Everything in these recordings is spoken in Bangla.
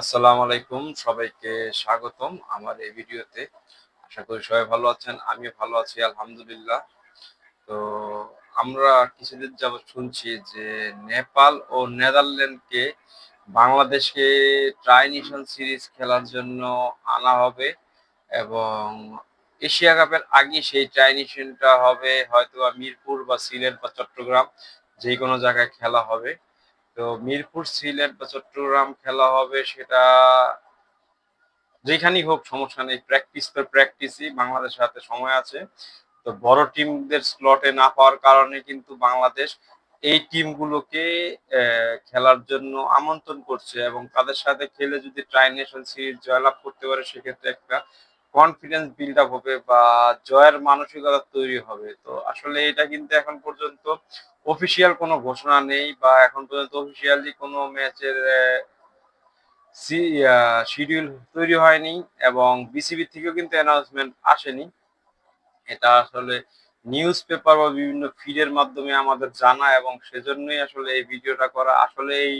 আসসালামু আলাইকুম, সবাইকে স্বাগতম আমার এই ভিডিওতে। আশা করি সবাই ভালো আছেন আমি ভালো আছি, আলহামদুলিল্লাহ। তো আমরা কিছুদিন যাবত শুনছি যে নেপাল ও নেদারল্যান্ডকে বাংলাদেশকে ট্রাই নেশন সিরিজ খেলার জন্য আনা হবে এবং এশিয়া কাপের আগে সেই ট্রাই নেশনটা হবে হয়তো মিরপুর বা সিলেট বা চট্টগ্রাম যে কোনো জায়গায় খেলা হবে। তো মিরপুর, সিলেট বা চট্টগ্রাম খেলা হবে সেটা যেখানেই হোক, সমস্যা নেই। প্র্যাকটিস তো প্র্যাকটিসই বাংলাদেশের হাতে সময় আছে। তো বড় টিমদের স্লটে না পাওয়ার কারণে কিন্তু বাংলাদেশ এই টিমগুলোকে খেলার জন্য আমন্ত্রণ করছে এবং তাদের সাথে খেলে যদি ট্রাই নেশন সিরিজ জয়লাভ করতে পারে, সেক্ষেত্রে একটা কনফিডেন্স বিল্ড আপ হবে বা জয়ের মানসিকতা তৈরি হবে। তো আসলে এটা কিন্তু এখন পর্যন্ত অফিসিয়াল কোনো ঘোষণা নেই বা এখন পর্যন্ত অফিসিয়ালি কোনো ম্যাচের শিডিউল তৈরি হয়নি এবং বিসিবি থেকেও কিন্তু অ্যানাউন্সমেন্ট আসেনি। এটা আসলে নিউজ পেপার বা বিভিন্ন ফিডের মাধ্যমে আমাদের জানা এবং সেজন্যই আসলে এই ভিডিওটা করা। আসলে এই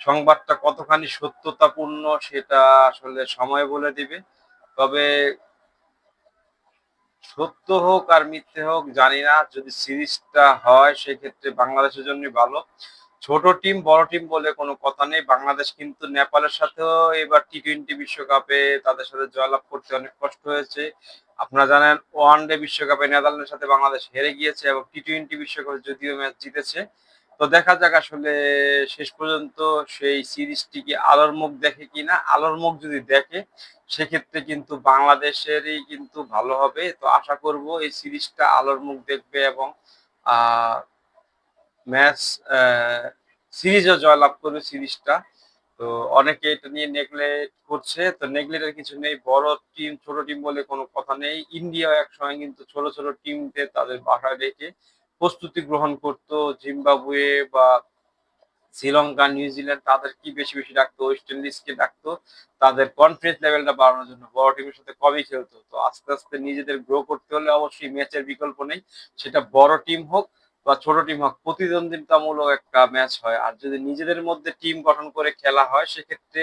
সংবাদটা কতখানি সত্যতাপূর্ণ সেটা আসলে সময় বলে দিবে। তবে সত্য হোক আর মিথ্যে হোক, জানি না। যদি সিরিজটা হয়, সেক্ষেত্রে বাংলাদেশের জন্য ভালো। ছোট টিম, বড় টিম বলে কোনো কথা নেই। বাংলাদেশ কিন্তু নেপালের সাথেও এবার টি টোয়েন্টি বিশ্বকাপে তাদের সাথে জয়লাভ করতে অনেক কষ্ট হয়েছে। আপনারা জানেন ওয়ান ডে বিশ্বকাপে নেদারল্যান্ডের সাথে বাংলাদেশ হেরে গিয়েছে এবং টি টোয়েন্টি বিশ্বকাপে যদিও ম্যাচ জিতেছে। তো দেখা যাক আসলে শেষ পর্যন্ত সেই সিরিজটি কি আলোর মুখ দেখে কিনা? আলোর মুখ যদি দেখে, সেক্ষেত্রে কিন্তু বাংলাদেশেরই কিন্তু ভালো হবে। তো আশা করব এই সিরিজটা আলোর মুখ দেখবে এবং ম্যাচ সিরিজও জয়লাভ করবে সিরিজটা। তো অনেকে এটা নিয়ে নেগলেক্ট করছে। তো নেগলেক্টের কিছু নেই। বড় টিম, ছোট টিম বলে কোনো কথা নেই। ইন্ডিয়া একসময় কিন্তু ছোট ছোট টিমকে তাদের বাসায় রেখে প্রস্তুতি গ্রহণ করতো, জিম্বাবুয়ে বা শ্রীলঙ্কা নিউজিল্যান্ড তাদের কি বেশি বেশি ডাকতো, ওয়েস্ট ইন্ডিজকে ডাকতো, তাদের কনফিডেন্স লেভেলটা বাড়ানোর জন্য, বড় টিমের সাথে কমই খেলতো। তো আস্তে আস্তে নিজেদের গ্রো করতে হলে অবশ্যই ম্যাচের বিকল্প নেই। সেটা বড় টিম হোক বা ছোট টিম হোক, প্রতিদ্বন্দ্বিতামূলক একটা ম্যাচ হয়। আর যদি নিজেদের মধ্যে টিম গঠন করে খেলা হয়, সেক্ষেত্রে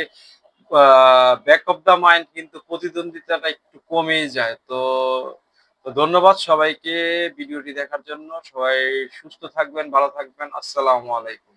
ব্যাক অফ দ্য মাইন্ড কিন্তু প্রতিদ্বন্দ্বিতাটা একটু কমেই যায়। তো তো ধন্যবাদ সবাইকে ভিডিওটি দেখার জন্য। সবাই সুস্থ থাকবেন ভালো থাকবেন। আসসালামু আলাইকুম।